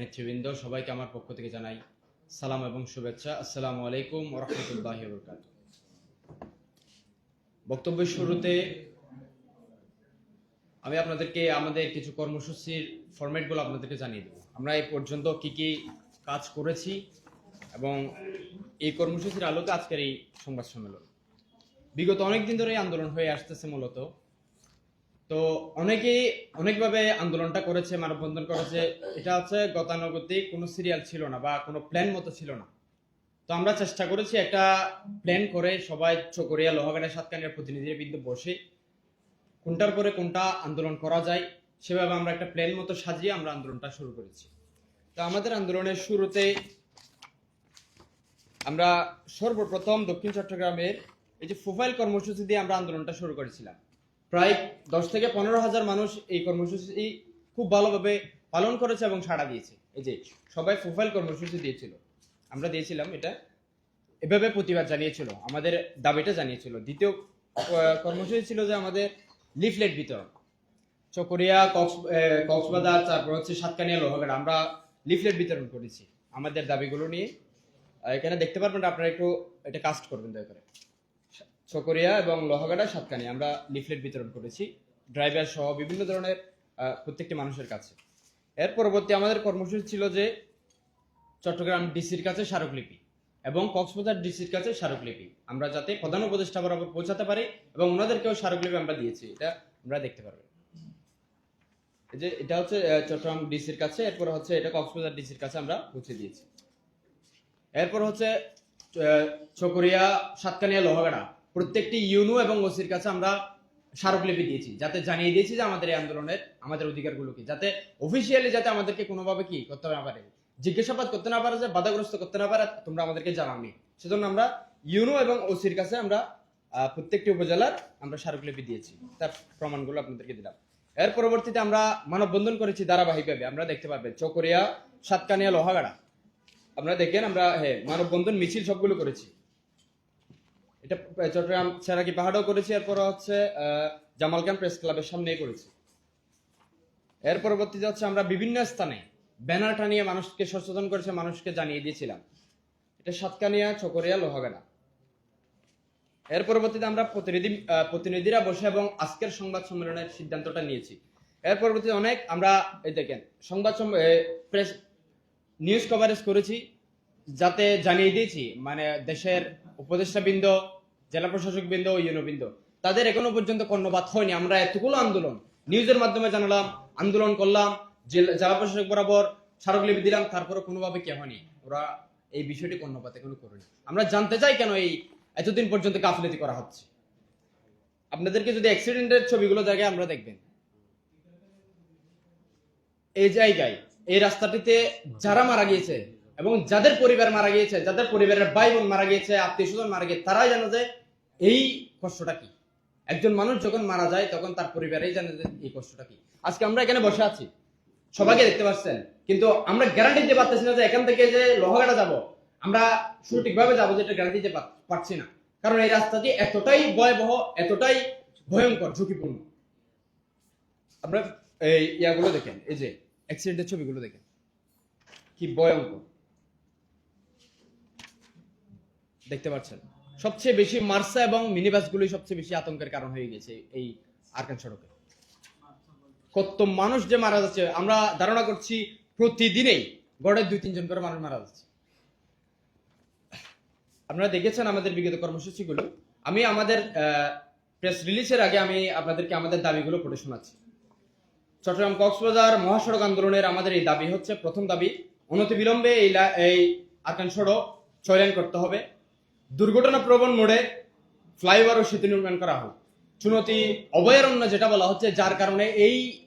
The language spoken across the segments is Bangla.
নেতৃবৃন্দ, সবাইকে আমার পক্ষ থেকে জানাই সালাম এবং শুভেচ্ছা। আসসালামু আলাইকুম রহমতুল্লাহ বরকাত বক্তব্যের শুরুতে আমি আপনাদেরকে আমাদের কিছু কর্মসূচির ফরম্যাটগুলো আপনাদেরকে জানিয়ে দেবো। আমরা এই পর্যন্ত কি কি কাজ করেছি এবং এই কর্মসূচির আলোকে আজকের এই সংবাদ সম্মেলন। বিগত অনেক দিন ধরে আন্দোলন হয়ে আসতেছে মূলত। তো অনেকেই অনেকভাবে আন্দোলনটা করেছে, মানববন্ধন করেছে। এটা হচ্ছে গতানুগতিক কোনো সিরিয়াল ছিল না বা কোনো প্ল্যান মতো ছিল না। তো আমরা চেষ্টা করেছি একটা প্ল্যান করে সবাই চকরিয়া লোহাগাড়া সাতকানিয়ার প্রতিনিধিরা বিন্দু বসে কোনটার পরে কোনটা আন্দোলন করা যায়, সেভাবে আমরা একটা প্ল্যান মতো সাজিয়ে আমরা আন্দোলনটা শুরু করেছি। তো আমাদের আন্দোলনের শুরুতে আমরা সর্বপ্রথম দক্ষিণ চট্টগ্রামের এই যে প্রোফাইল কর্মসূচি দিয়ে আমরা আন্দোলনটা শুরু করেছিলাম। প্রায় দশ থেকে পনেরো হাজার মানুষ এই কর্মসূচি খুব ভালোভাবে পালন করেছে এবং সাড়া দিয়েছে। এই যে সবাই প্রোফাইল কর্মসূচি দিয়েছিল। আমরা দিয়েছিলাম এটা। এভাবে প্রতিবাদ জানিয়েছিল। আমাদের দাবিটা জানিয়েছিল। দ্বিতীয় কর্মসূচি ছিল যে আমাদের লিফলেট বিতরণ। চকরিয়া, কক্স কক্সবাজার, তারপর হচ্ছে সাতকানিয়া, লোহাগাড়া। আমরা লিফলেট বিতরণ করেছি। আমাদের দাবিগুলো নিয়ে। এখানে দেখতে পারবেন, আপনারা একটু এটা কাস্ট করবেন, দয়া করে। চকরিয়া এবং লোহাগাড়া সাতকানি। আমরা লিফলেট বিতরণ করেছি। ড্রাইভার সহ বিভিন্ন ধরনের প্রত্যেকটি মানুষের কাছে। এর পরবর্তী আমাদের কর্মসূচি ছিল যে চট্টগ্রাম ডিসির কাছে স্মারকলিপি এবং কক্সবাজার ডিসির কাছে স্মারকলিপি। আমরা যাতে প্রধান উপদেষ্টা বরাবর পৌঁছাতে পারি এবং ওনাদেরকেও স্মারকলিপি আমরা দিয়েছি। এটা আমরা দেখতে পারবেন। এই যে এটা হচ্ছে চট্টগ্রাম ডিসির কাছে, এরপর হচ্ছে এটা কক্সবাজার ডিসির কাছে আমরা পৌঁছে দিয়েছি। এরপর হচ্ছে চকরিয়া, সাতকানিয়া, লোহাগাড়া। প্রত্যেকটি ইউনো এবং ওসির কাছে আমরা স্মারকলিপি দিয়েছি, যাতে জানিয়ে দিয়েছি যে আমাদের এই আন্দোলনের, আমাদের অধিকারগুলো কি, যাতে অফিসিয়ালি যাতে আমাদেরকে কোনোভাবে কি করতে না পারে, জিজ্ঞাসাবাদ করতে না পারে, যে বাধাগ্রস্ত করতে না পারে, তোমরা আমাদেরকে জানাওনি। সেজন্য আমরা ইউনো এবং ওসির কাছে আমরা প্রত্যেকটি উপজেলার আমরা স্মারকলিপি দিয়েছি, তার প্রমাণগুলো আপনাদেরকে দিলাম। এর পরবর্তীতে আমরা মানববন্ধন করেছি ধারাবাহিকভাবে, আমরা দেখতে পারবেন চকরিয়া, সাতকানিয়া, লোহাগাড়া। আপনারা দেখেন আমরা হ্যাঁ মানববন্ধন মিছিল সবগুলো করেছি। এটা চট্টগ্রাম সেরাকি পাহাড়ও করেছি এরপর হচ্ছে আহ, জামালখান প্রেস ক্লাবের সামনেই করেছি। এর পরবর্তীতে হচ্ছে আমরা বিভিন্ন স্থানে ব্যানার টানিয়ে মানুষকে সচেতন করেছে মানুষকে জানিয়ে দিয়েছিলাম। এটা সাতকানিয়া চকরিয়া লোহাগাড়া। এর পরবর্তীতে আমরা প্রতিনিধি প্রতিনিধিরা বসে এবং আজকের সংবাদ সম্মেলনের সিদ্ধান্তটা নিয়েছি। এর পরবর্তীতে অনেক আমরা এই দেখেন সংবাদ প্রেস নিউজ কভারেজ করেছি যাতে জানিয়ে দিয়েছি মানে দেশের উপদেষ্টা বৃন্দ জেলা প্রশাসক বৃন্দ ও ইউনোবৃন্দ তাদের এখনও পর্যন্ত কর্ণপাত হয়নি। আমরা এতগুলো আন্দোলন নিউজের মাধ্যমে জানালাম, আন্দোলন করলাম, জেলা জেলা প্রশাসক বরাবর স্মারকলিপি দিলাম তারপরে কোনোভাবে কে হয়নি। ওরা এই বিষয়টি কর্ণপাত এখনও করেনি। আমরা জানতে চাই কেন এই এতদিন পর্যন্ত গাফিলতি করা হচ্ছে। আপনাদেরকে যদি অ্যাক্সিডেন্টের ছবিগুলো জায়গায় আমরা দেখবেন। এই জায়গায়, এই রাস্তাটিতে যারা মারা গিয়েছে এবং যাদের পরিবার মারা গিয়েছে, যাদের পরিবারের ভাই বোন মারা গিয়েছে, আত্মীয় স্বজন মারা গিয়েছে, তারাই জানে যে এই কষ্টটা কি? একজন মানুষ যখন মারা যায়, তখন তার পরিবারেই জানে যে এই কষ্টটা কি। আজকে আমরা এখানে বসে আছি। সবাইকে দেখতে পাচ্ছেন। কিন্তু আমরা গ্যারান্টি দিতে পারতেছি না যে এখান থেকে যে লোহাগাড়া যাব, আমরা সঠিকভাবে যাব যেটা গ্যারান্টি দিতে পারছি না। কারণ এই রাস্তাটি এতটাই ভয়াবহ, এতটাই ভয়ঙ্কর, ঝুঁকিপূর্ণ। আপনার এই ইয়াগুলো দেখেন, এই যে অ্যাক্সিডেন্টের ছবিগুলো দেখেন। কি ভয়ঙ্কর। দেখতে পাচ্ছেন? সবচেয়ে বেশি মার্সা এবং মিনি বাসগুলোই সবচেয়ে বেশি আতঙ্কের কারণ হয়ে গেছে এই আরকান সড়কে। কত মানুষ যে মারা যাচ্ছে, আমরা ধারণা করছি প্রতিদিনেই গড়ে দুই, তিনজন করে মানুষ মারা যাচ্ছে। আপনারা দেখেছেন আমাদের বিগত কর্মসূচিগুলো। আমি আমাদের প্রেস রিলিজের আগে আমি আপনাদেরকে আমাদের দাবিগুলো পড়ে শোনাচ্ছি। চট্টগ্রাম কক্সবাজার মহাসড়ক আন্দোলনের আমাদের এই দাবি হচ্ছে, প্রথম দাবি, অনতিবিলম্বে এই এই আকান সড়ক চয়ন করতে হবে। দুর্ঘটনা প্রবণ মোড়ে ফ্লাইওভার ও সেতু নির্মাণ করা হোক। চুনতি অভয়ারণ্য যেটা বলা হচ্ছে, যার কারণে এই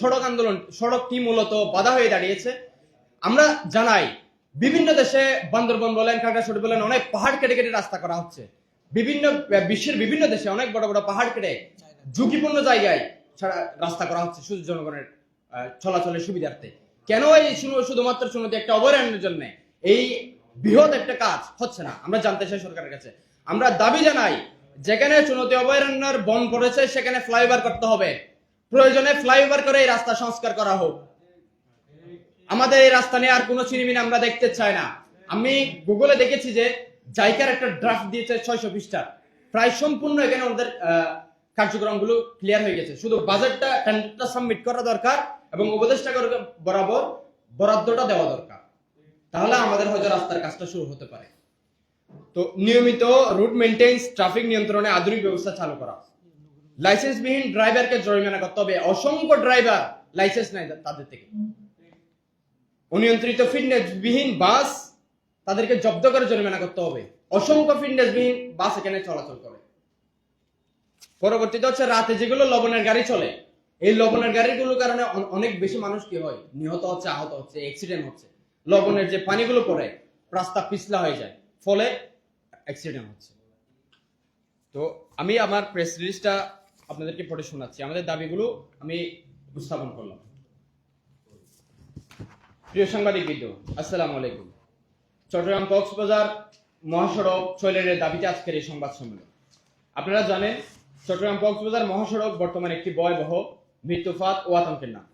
সড়ক আন্দোলন, সড়কটি মূলত বাধা হয়ে দাঁড়িয়েছে। আমরা জানাই, বিভিন্ন দেশে বান্দরবন বলেন, খাগড়াছড়ি বলেন, অনেক পাহাড় কেটে কেটে রাস্তা করা হচ্ছে। বিভিন্ন, বিশ্বের বিভিন্ন দেশে অনেক বড় বড় পাহাড় কেটে ঝুঁকিপূর্ণ জায়গায় রাস্তা করা হচ্ছে শুধু জনগণের চলাচলের সুবিধার্থে। কেন এই শুধু- শুধুমাত্র শুনতে একটা অভয়ারণ্যের জন্য? এই বৃহৎ একটা কাজ হচ্ছে না, আমরা জানতে চাই সরকারের কাছে। আমরা দাবি জানাই, যেখানে চুনতি অভয়ারণ্যের বন পড়েছে, সেখানে ফ্লাইওভার করতে হবে। প্রয়োজনে ফ্লাইওভার করে এই রাস্তা সংস্কার করা হোক। আমাদের এই রাস্তা নিয়ে আর কোনো চিনিমিনি আমরা দেখতে চাই না। আমি গুগলে দেখেছি যে জাইকার একটা ড্রাফট দিয়েছে ছয়শো পৃষ্ঠা। প্রায় সম্পূর্ণ এখানে ওদের কার্যক্রমগুলো ক্লিয়ার হয়ে গেছে। শুধু বাজেটটা টেন্ডারটা সাবমিট করা দরকার এবং উপদেষ্টা বরাবর বরাদ্দটা দেওয়া দরকার। তাহলে আমাদের হয়তো রাস্তার কাজটা শুরু হতে পারে। তো নিয়মিত রুট মেনটেন্স ট্রাফিক নিয়ন্ত্রণে আধুনিক ব্যবস্থা চালু করা। লাইসেন্সবিহীন ড্রাইভারকে জরিমানা করতে হবে। অসংখ্য ড্রাইভার লাইসেন্স নাই তাদের থেকে। অনিয়ন্ত্রিত ফিটনেসবিহীন বাস তাদেরকে জব্দ করে জরিমানা করতে হবে। অসংখ্য ফিটনেসবিহীন বাস এখানে চলাচল করে। পরবর্তীতে হচ্ছে রাতে যেগুলো লবণের গাড়ি চলে, এই লবণের গাড়িগুলোর কারণে অনেক বেশি মানুষ কি হয়? নিহত হচ্ছে, আহত হচ্ছে অ্যাক্সিডেন্ট হচ্ছে। লবণের যে পানিগুলো পড়ে, রাস্তা পিছলা হয়ে যায়। ফলে অ্যাক্সিডেন্ট হচ্ছে। তো আমি আমার প্রেস রিলিজটা আপনাদেরকে পড়ে শোনাচ্ছি। আমাদের দাবিগুলো আমি উপস্থাপন করলাম। প্রিয় সাংবাদিক বৃন্দ, আসসালামু আলাইকুম। চট্টগ্রাম কক্সবাজার মহাসড়ক ছয়লের দাবিতে আজকের এই সংবাদ সম্মেলন। আপনারা জানেন, চট্টগ্রাম কক্সবাজার মহাসড়ক বর্তমানে একটি ভয়াবহ মৃত্যুফাত ও আতঙ্কের নাম।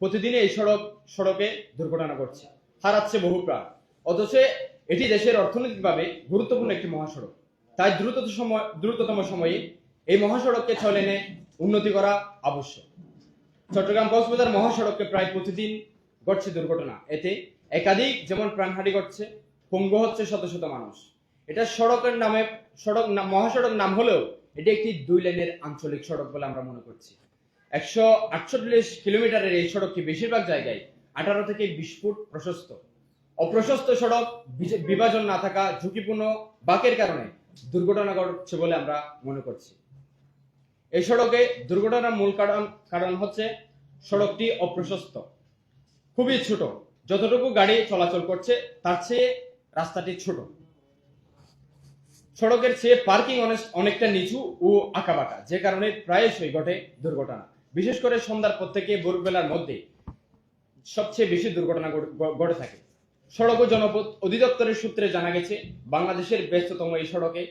প্রতিদিনই এই সড়ক, সড়কে দুর্ঘটনা ঘটছে। হারাচ্ছে বহু প্রাণ। অথচ এটি দেশের অর্থনৈতিকভাবে গুরুত্বপূর্ণ একটি মহাসড়ক। তাই দ্রুত সময় দ্রুততম সময়ে এই মহাসড়ককে ছয় লেনে উন্নতি করা আবশ্যক। চট্টগ্রাম কক্সবাজার মহাসড়কে প্রায় প্রতিদিন ঘটছে দুর্ঘটনা। এতে একাধিক যেমন প্রাণহানি ঘটছে, পঙ্গু হচ্ছে শত শত মানুষ। এটা সড়কের নামে সড়ক মহাসড়ক নাম হলেও এটি একটি দুই লেনের আঞ্চলিক সড়ক বলে আমরা মনে করছি। একশো আটচল্লিশ কিলোমিটারের এই সড়কটি বেশিরভাগ জায়গায় আঠারো থেকে বিশ ফুট প্রশস্ত। অপ্রশস্ত সড়ক বিভাজন না থাকা ঝুঁকিপূর্ণ বাঁকের কারণে দুর্ঘটনা ঘটছে বলে আমরা মনে করছি। এই সড়কে দুর্ঘটনার মূল কারণ কারণ হচ্ছে সড়কটি অপ্রশস্ত। খুবই ছোট। যতটুকু গাড়ি চলাচল করছে, তার চেয়ে রাস্তাটি ছোট। সড়কের চেয়ে পার্কিং অনেকটা নিচু ও আঁকাবাঁকা, যে কারণে প্রায়শই ঘটে দুর্ঘটনা। বিশেষ করে সন্ধ্যার পর থেকে ভোরবেলার মধ্যে সবচেয়ে বেশি দুর্ঘটনা ঘটে থাকে। সড়ক ও জনপথ অধিদপ্তরের সূত্রে জানা গেছে, বাংলাদেশের ব্যস্ততম এই সড়কে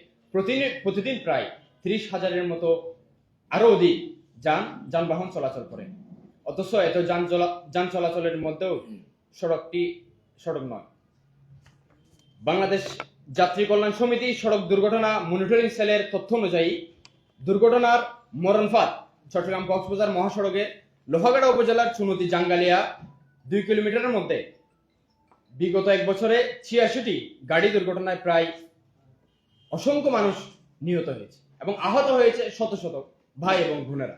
প্রতিদিন প্রায় ত্রিশ হাজারের মতো আরও অধিক যান, যানবাহন চলাচল করে। অথচ এত যান যান চলাচলের মধ্যেও সড়কটি সড়ক নয়। বাংলাদেশ যাত্রী কল্যাণ সমিতি সড়ক দুর্ঘটনা মনিটরিং সেলের তথ্য অনুযায়ী, দুর্ঘটনার মরণফাত চট্টগ্রাম কক্সবাজার মহাসড়কে লোহাগাড়া উপজেলার চুনতি জাঙ্গালিয়া দুই কিলোমিটারের মধ্যে। বিগত এক বছরে ছিয়াশিটি গাড়ি দুর্ঘটনায় প্রায় অসংখ্য মানুষ নিহত হয়েছে এবং আহত হয়েছে শত শত ভাই এবং বোনেরা।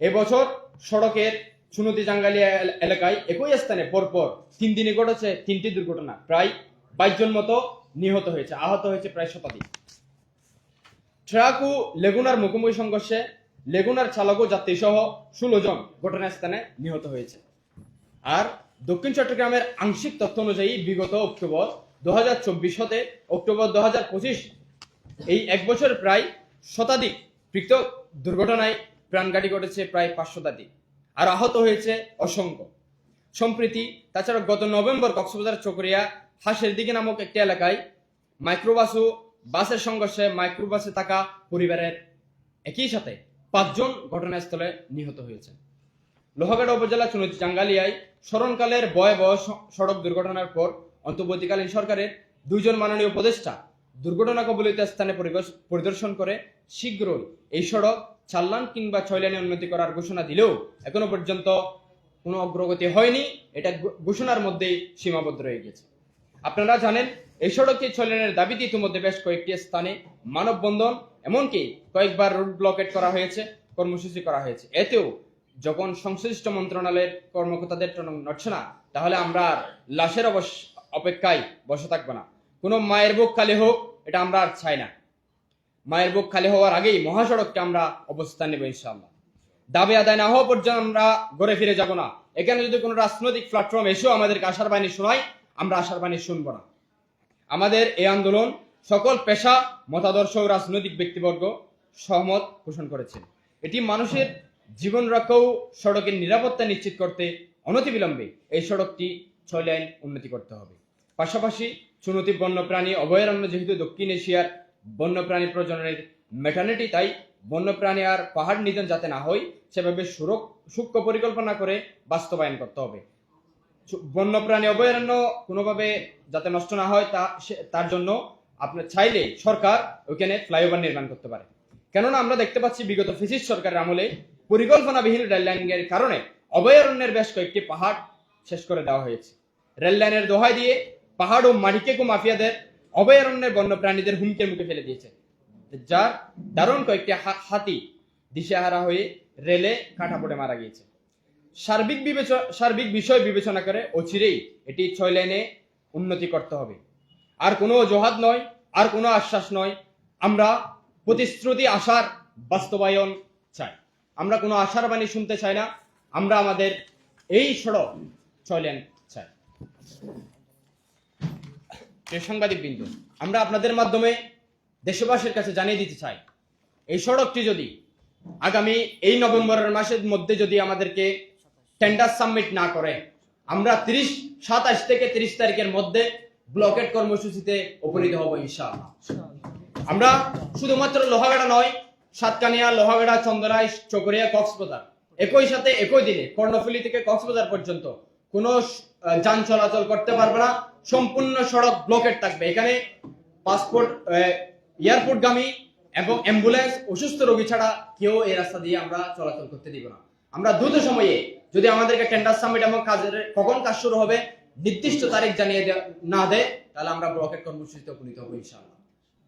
এবছর সড়কের সুনতি জাঙ্গালিয়া এলাকায় একই স্থানে পরপর তিন দিনে ঘটেছে তিনটি দুর্ঘটনা। প্রায় বাইশ জন মতো নিহত হয়েছে, আহত হয়েছে প্রায় শতাধিক। ট্রাক ও লেগুনার মুখোমুখি সংঘর্ষে লেগুনার চালক ও যাত্রী সহ ষোলো জন ঘটনাস্থানে নিহত হয়েছে। আর দক্ষিণ চট্টগ্রামের আংশিক তথ্য অনুযায়ী বিগত অক্টোবর দু হাজার চব্বিশ হতে অক্টোবর দু এই এক বছর প্রায় শতাধিক পৃথক দুর্ঘটনায় প্রাণঘাতী ঘটেছে প্রায় পাঁচ শতাধিক আর আহত হয়েছে অসংখ্য। সম্প্রীতি তাছাড়া গত নভেম্বর কক্সবাজার চকরিয়া হাঁসের দিকে নামক একটি এলাকায় মাইক্রোবাস ও বাসের সংঘর্ষে মাইক্রোবাসে থাকা পরিবারের একই সাথে পাঁচজন ঘটনাস্থলে নিহত হয়েছে লোহাগাড়া উপজেলা চুনুচ জাঙ্গালিয়ায় স্মরণকালের ভয়াবহ সড়ক দুর্ঘটনার পর অন্তর্বর্তীকালীন সরকারের দুইজন মাননীয় উপদেষ্টা দুর্ঘটনা কবলিত স্থানে পরিদর্শন করে শীঘ্রই এই সড়ক চাল্লান কিংবা ছয় লেনে উন্নতি করার ঘোষণা দিলেও এখনও পর্যন্ত কোনো অগ্রগতি হয়নি। এটা ঘোষণার মধ্যেই সীমাবদ্ধ রয়ে গেছে আপনারা জানেন, এই সড়কটি ছয় লেনের দাবিতে ইতিমধ্যে বেশ কয়েকটি স্থানে মানববন্ধন, এমনকি কয়েকবার রোড ব্লকেট করা হয়েছে, কর্মসূচি করা হয়েছে। এতেও যখন সংশ্লিষ্ট মন্ত্রণালয়ের কর্মকর্তাদের টনক নড়ছে না, তাহলে আমরা লাশের অপেক্ষায় বসে থাকব না। কোনো মায়ের বুক খালি হোক, এটা আমরা আর চাই না। মায়ের বুক খালি হওয়ার আগেই মহাসড়ককে আমরা অবস্থান নেব, ইনশাআল্লাহ। দাবি আদায় না হওয়া পর্যন্ত আমরা ঘরে ফিরে যাব না। এখানে যদি কোনো রাজনৈতিক প্ল্যাটফর্ম এসেও আমাদেরকে আশার বাণী শোনায়, আমরা আশার বাণী শুনব না। আমাদের এই আন্দোলন সকল পেশা, মতাদর্শ রাজনৈতিক ব্যক্তিবর্গ সহমত পোষণ করেছেন এটি মানুষের জীবন রক্ষা ও সড়কের নিরাপত্তা নিশ্চিত করতে অনতিবিলম্বে এই সড়কটি ছয় লাইন উন্নতি করতে হবে। পাশাপাশি চুনতি বন্যপ্রাণী অভয়ারণ্য যেহেতু দক্ষিণ এশিয়ার বন্যপ্রাণী প্রজননের মেটার্নিটি তাই বন্যপ্রাণী আর পাহাড় নিধন যাতে না হয়, সেভাবে সুরক সূক্ষ্ম পরিকল্পনা করে বাস্তবায়ন করতে হবে। বন্যপ্রাণী অভয়ারণ্য কোনোভাবে যাতে নষ্ট না হয় তা তার জন্য আপনার চাইলে সরকার ওখানে ফ্লাইওভার নির্মাণ করতে পারে। কেননা আমরা দেখতে পাচ্ছি বিগত ফিসিস সরকারের আমলে পরিকল্পনাবিহীন রেল লাইনের কারণে অভয়ারণ্যের বেশ কয়েকটি পাহাড় শেষ করে দেওয়া হয়েছে। রেল লাইনের দোহাই দিয়ে পাহাড় ও মাটিকেকু মাফিয়াদের অভয়ারণ্যের বন্যপ্রাণীদের হুমকির মুখে ফেলে দিয়েছে। যার দারুণ কয়েকটি হাতি দিশেহারা হয়ে রেলে কাটা পড়ে মারা গিয়েছে। সার্বিক বিবেচনা সার্বিক বিষয় বিবেচনা করে অচিরেই এটি ছয় লাইনে উন্নতি করতে হবে। আর কোনো অজুহাত নয়, আর কোনো আশ্বাস নয়, আমরা প্রতিশ্রুতি আসার বাস্তবায়ন চাই। আমরা কোনো আশার বাণী শুনতে চাই না, আমরা আমাদের এই সড়ক ছয় লেন চাই। সাংবাদিক বিন্দু আমরা আপনাদের মাধ্যমে দেশবাসীর কাছে জানিয়ে দিতে চাই, এই সড়কটি যদি আগামী এই নভেম্বরের মাসের মধ্যে যদি আমাদেরকে টেন্ডার সাবমিট না করে, আমরা তিরিশ, সাতাশ থেকে তিরিশ তারিখের মধ্যে ব্লকেট কর্মসূচিতে উপনীত হব ইনশাআল্লাহ। আমরা শুধুমাত্র লোহাগাড়া নয় সাতকানিয়া, লোহাগাড়া চন্দনাই চকরিয়া, কক্সবাজার। একই সাথে একই দিনে কর্ণফুলি থেকে কক্সবাজার পর্যন্ত কোনো যান চলাচল করতে পারবে না। সম্পূর্ণ সড়ক ব্লকেট থাকবে। এখানে পাসপোর্ট এয়ারপোর্টগামী এবং অ্যাম্বুলেন্স অসুস্থ রোগী ছাড়া কেউ এই রাস্তা দিয়ে আমরা চলাচল করতে দিব না। আমরা দ্রুত সময়ে যদি আমাদেরকে টেন্ডার সাবমিট এবং কাজের কখন কাজ শুরু হবে, নির্দিষ্ট তারিখ জানিয়ে না দেয়, তাহলে আমরা ব্লকেট কর্মসূচিতে উপনীত হব ইনশাআল্লাহ।